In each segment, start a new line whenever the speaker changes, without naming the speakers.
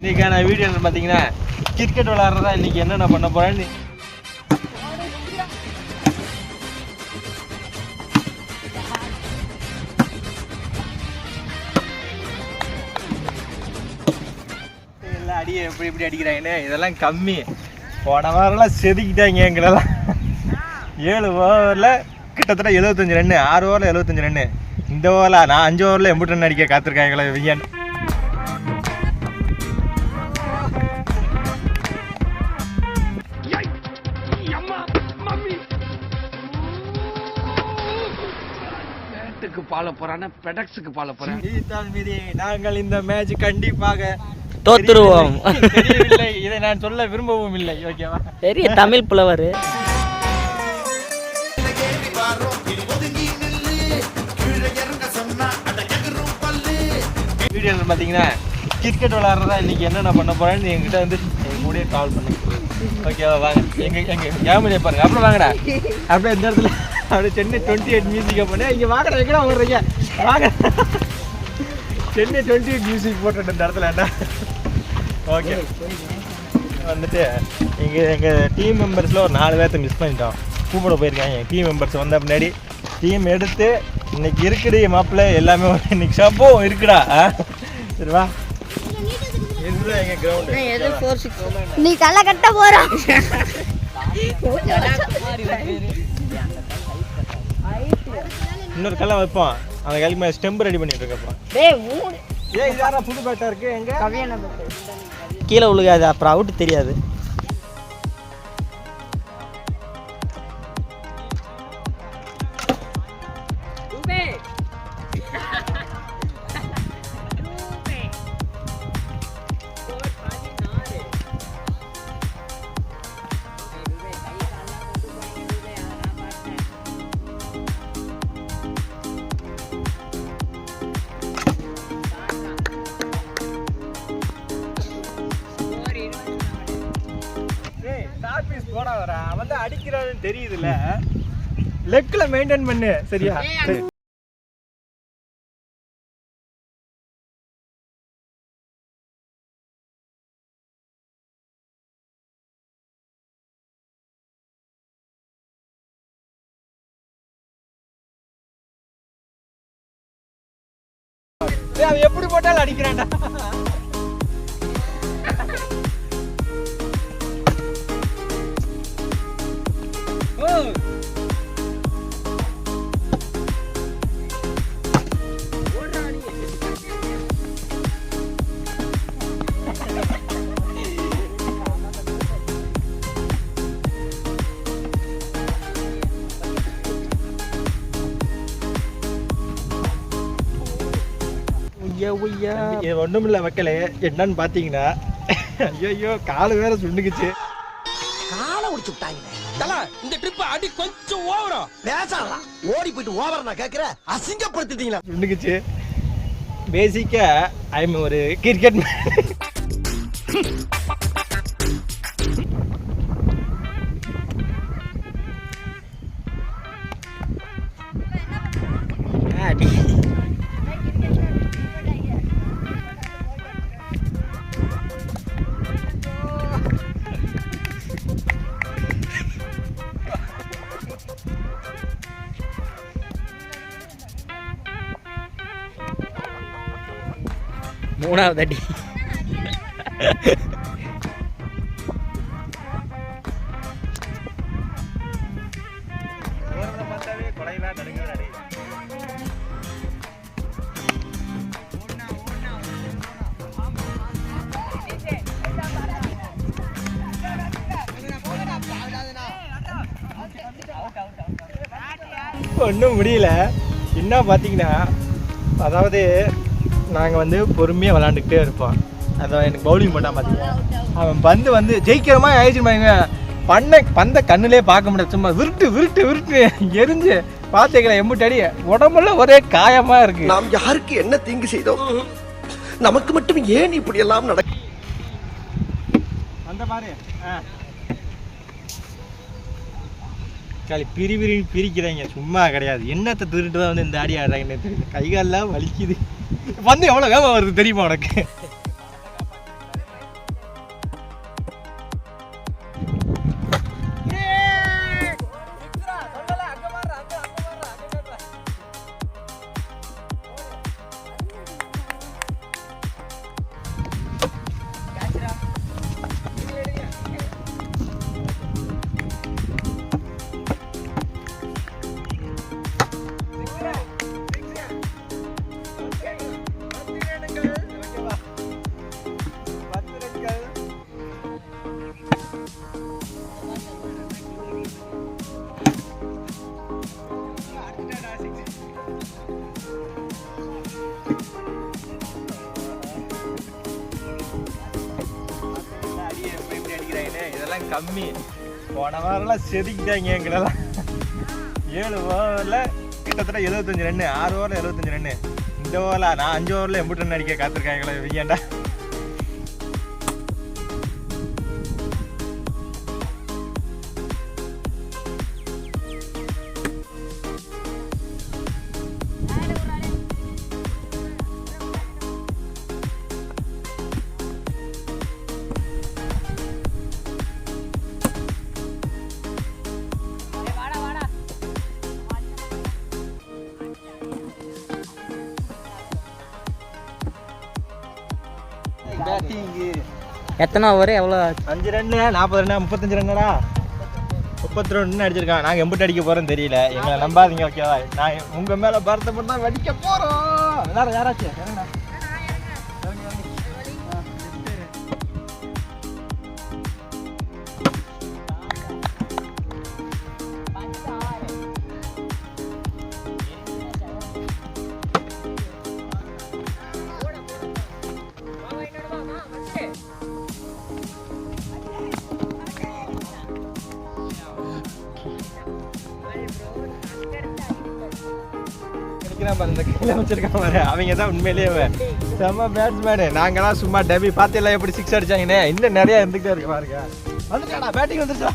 இன்னைக்கான வீடியோ பார்த்தீங்கன்னா கிரிக்கெட் விளாட்றதா இன்னைக்கு என்னென்ன பண்ண போறேன்னு. எல்லாம் அடியை எப்படி எப்படி அடிக்கிறாங்கன்னு இதெல்லாம் கம்மி. போன வாரம்லாம் செதுக்கிட்டாங்க எங்களெல்லாம். ஏழு ஓவரில் கிட்டத்தட்ட எழுபத்தஞ்சு ரன்னு ஆறு ஓவரில் எழுபத்தஞ்சு ரன்னு. இந்த ஓவரில் நான் அஞ்சு ஓவரில் எண்பது ரன் அடிக்க காத்திருக்காங்களே வியன்.
பால போறானா பெடக்ஸுக்கு பால போறேன்.
மீறி நாங்கள் இந்த மேட்ச் கண்டிப்பாக
தோத்துருவோம்.
தெரியவில்லை. இதை நான் சொல்ல விரும்பவும் இல்லை. ஓகேவா
பெரிய தமிழ் புலவர்.
வீடியோவில் பார்த்தீங்கன்னா கிரிக்கெட் விளாட்றதா இன்னைக்கு என்னென்ன பண்ண போறேன்னு என்கிட்ட வந்து எங்க கால் பண்ணி. ஓகேவா வாங்க. எங்கே எங்கே கேமரா பாருங்க. அப்புறம் வாங்கடா. அப்படியே இந்த இடத்துல அப்படியே சென்னை டுவெண்ட்டி எயிட் மியூசிக்கை பண்ணி. இங்கே வாங்கடா எங்கடா வர்றீங்க வாங்க. சென்னை டுவெண்ட்டி எயிட் மியூசிக் போட்டுட்டு இந்த இடத்துல என்ன ஓகே வந்துட்டு இங்கே எங்கள் டீம் மெம்பர்ஸில் ஒரு நாலு பேர்த்த மிஸ் பண்ணிட்டோம். கூப்பிட போயிருக்காங்க. டீம் மெம்பர்ஸ் வந்த முன்னாடி டீம் எடுத்து இன்னைக்கு இருக்குடி மாப்பிள்ளை. எல்லாமே இன்னைக்கு ஷாப்போ இருக்குடா. சரிவா
நீ களை கட்ட போறோம்
இன்னொரு கல்லை வைப்போம். அந்த கல்லுக்கு மேலே ஸ்டெம்பு ரெடி பண்ணிட்டு இருக்கப்போ.
டேய் மூணு
ஏ இது யாரா புது பேட்டா இருக்கு? எங்க?
கவியான
கீழே விழுகாது அப்புறம் அவுட் தெரியாது.
தெரியுதுல்ல லெக்ல மெயின்டைன் பண்ணு சரியா? அவன் எப்படி போட்டாலும் அடிக்கிறான்டா.
உய்யா உய்யா
இது ஒன்றும் இல்லை மக்களே. என்னன்னு பார்த்தீங்கன்னா ஐயோ காலு வேற சுண்டுக்குச்சு
காலை உடிச்சு விட்டாங்க.
தல இந்த ட்ரிப் அடி கொஞ்சம் ஓவரா
பேசாதடா. ஓடி போயிட்டு ஓவர் நான் கேக்குறேன் அசிங்கப்படுத்திட்டீங்களா
சுண்டுக்குச்சு பேசிக்காக ஐம் ஒரு கிரிக்கெட்
மூணாவது அடி.
ஒன்றும் முடியல. என்ன பார்த்தீங்கன்னா அதாவது நாங்கள் வந்து பொறுமையாக விளாண்டுக்கிட்டே இருப்போம். அதான் எனக்கு பவுலிங் பண்ணால் பார்த்தீங்கன்னா அவன் பந்து வந்து ஜெயிக்கிற மாதிரி ஆயிடுச்சு பாருங்க. பண்ண பந்த கண்ணுலே பார்க்க முடியாது. சும்மா விருட்டு விருட்டு விருட்டு. எரிஞ்சு பார்த்துக்கலாம் எம்பிட்டு அடி உடம்புல ஒரே காயமாக இருக்கு.
நாம் யாருக்கு என்ன தீங்கு செய்தோம்? நமக்கு மட்டும் ஏன் இப்படி எல்லாம் நடக்கும்
அந்த மாதிரி காலி பிரி பிரின்னு பிரிக்கிறாங்க. சும்மா கிடையாது. என்னத்தை திருட்டு தான் வந்து இந்த ஆடி ஆடுறாங்கன்னு தெரியல. கை கால்லாம் வலிக்குது. வந்து எவ்வளோ வேகம் வருது தெரியுமா உனக்கு? கம்மி. போன வாரம்லாம் செதுக்கிட்டாங்க எங்களெல்லாம். ஏழு ஓவரில் கிட்டத்தட்ட எழுபத்தஞ்சு ரன்னு ஆறு ஓவரில் எழுபத்தஞ்சு ரன்னு. இந்த ஓவரில் நான் அஞ்சு ஓவரில் எம்பிட்டு ரன் அடிக்க காத்திருக்காங்களே விஜயாண்டா
எத்தனை ஓவர் எவ்வளோ
அஞ்சு ரன்னு நாற்பது ரன்னா முப்பத்தஞ்சு ரன்னுடா முப்பத்தி ரெண்டு அடிச்சிருக்கான். நாங்கள் எம்பிட்டு அடிக்க போகிறோம் தெரியல. எங்களை நம்பாதீங்க ஓகேவா நான் உங்கள் மேலே பரத்தப்பட்டு தான் வடிக்க போகிறோம் வேறு யாராச்சும் இறங்குடா. நினைக்கிறேன் பாரு, இந்த கையில வச்சிருக்கான் பாரு. அவங்க தான் உண்மையிலேயே அவன். செம்ம பேட்ஸ்மேனு நாங்கெல்லாம் சும்மா டெபி பார்த்தில எப்படி சிக்ஸ் அடிச்சாங்கன்னே இன்னும் நிறைய இருந்துகிட்டே இருக்கு பாருங்க வந்துட்டாடா பேட்டிங் வந்துருச்சா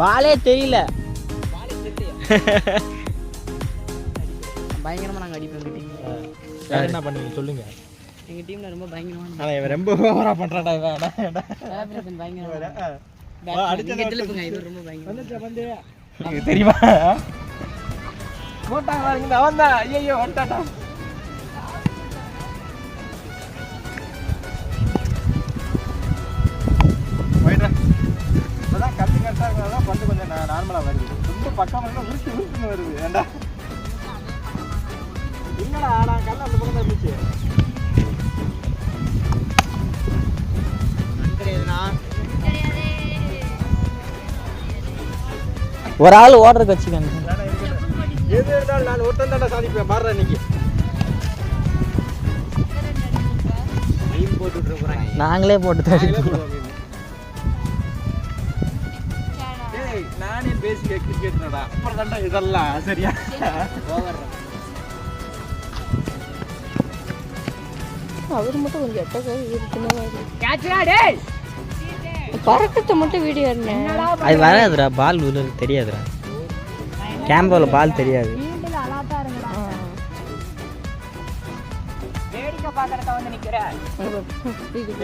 பாலே தெரியல. பயங்கரமாக நாங்கள் அடிப்போம்
என்ன பண்ணுவீங்க? சொல்லுங்க.
எங்கள் டீமில் ரொம்ப பயங்கரமான
ஆனா இவன் ரொம்ப ஓவரா பண்றான்டா இவன். அடா, அடா.
collaboration பயங்கரமான
ஆ, அடுத்த
நீங்க
நாள்
திருப்புங்க, இது ரொம்ப பயங்கரம்.
உங்களுக்கு தெரியுமா? போட்டாங்க அவன் தான். ஐயோ வந்துட்டான்டா. கரெக்டாக பந்து கொஞ்சம் நார்மலாக வருது. ரொம்ப பக்கம் வந்து உருட்டு உருட்டுன்னு வருது. ஏண்டா? இல்லடா நான் கல்ல அந்த பக்கம் தான் இருந்துச்சு.
ஒரு ஆள் ஓடுறதுக்கு வச்சுக்கோங்க.
எது இருந்தாலும் நான் ஒருத்தன் தாண்டா சாதிப்பேன். மாறுறேன் இன்னைக்கு.
நாங்களே போட்டு தடி
பேசிக்க கிரிக்கெட்னடா அப்புறம் தாண்டா இதெல்லாம் சரியா?
அவர் மட்டும் கொஞ்சம் எட்டக்க இருக்குன்னு பறக்கத்தை மட்டும் வீடியோ
அது வராதுடா பால் விழுது தெரியாதுடா. கேமராவில் பால் தெரியாது.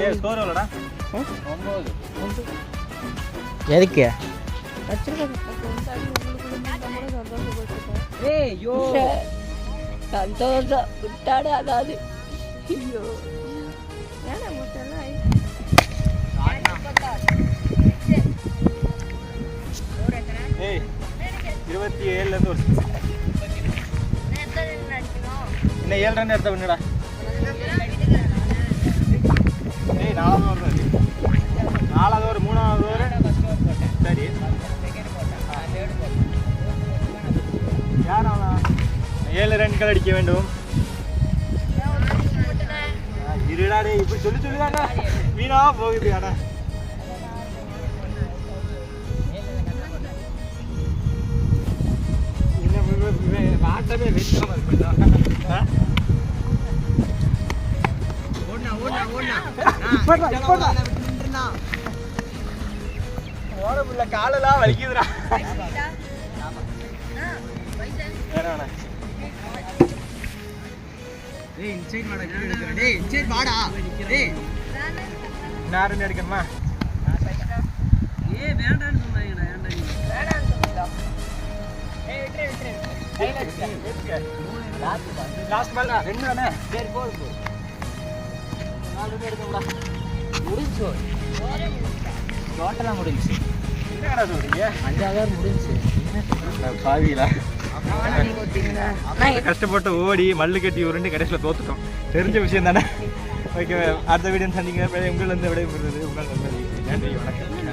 ஏய் ஸ்கோர் எவ்வளோடா?
எதுக்கு?
ஐயோ. ஏன்னா மொத்தம்
ஏய் இருபத்தி ஏழுலேருந்து ஒரு. இன்னும் ஏழு ரன் எடுத்த பண்ணுடா ஏய் நாலாவது இருக்கு. நாலாவது ஓவர் மூணாவது ஓவர் ஏழு ரன்கள் அடிக்க வேண்டும் ஆ, இருடா டேய் இப்படி சொல்லி சொல்லிதாடா வீணா போகுது இவ ஆட்டமே வெறித்தனமா இருக்கு. ஆ? இப்படா, இப்படா. ஓட முடியல, காலெல்லாம் வலிக்குதுடா வேற வேணாம். இன்னும் ஆறு ரன் எடுக்கணுமா லாஸ்ட் பால் ரெண்டு தானே? சரி நாலு எடுக்கணும்டா
டோட்டலாக முடிஞ்சுச்சு?
என்னடா சொல்றீங்க?
அஞ்சாவது
பாவிகளா?
நான்
கஷ்டப்பட்டு ஓடி மல்லு கட்டி உருண்டு கடைசியில் தோத்துட்டோம். தெரிஞ்ச விஷயம் தானே? ஓகே அடுத்த வீடியோ சந்திங்க. உங்களிருந்து விடைபெறுறது உங்கள் நன்றி வணக்கம்.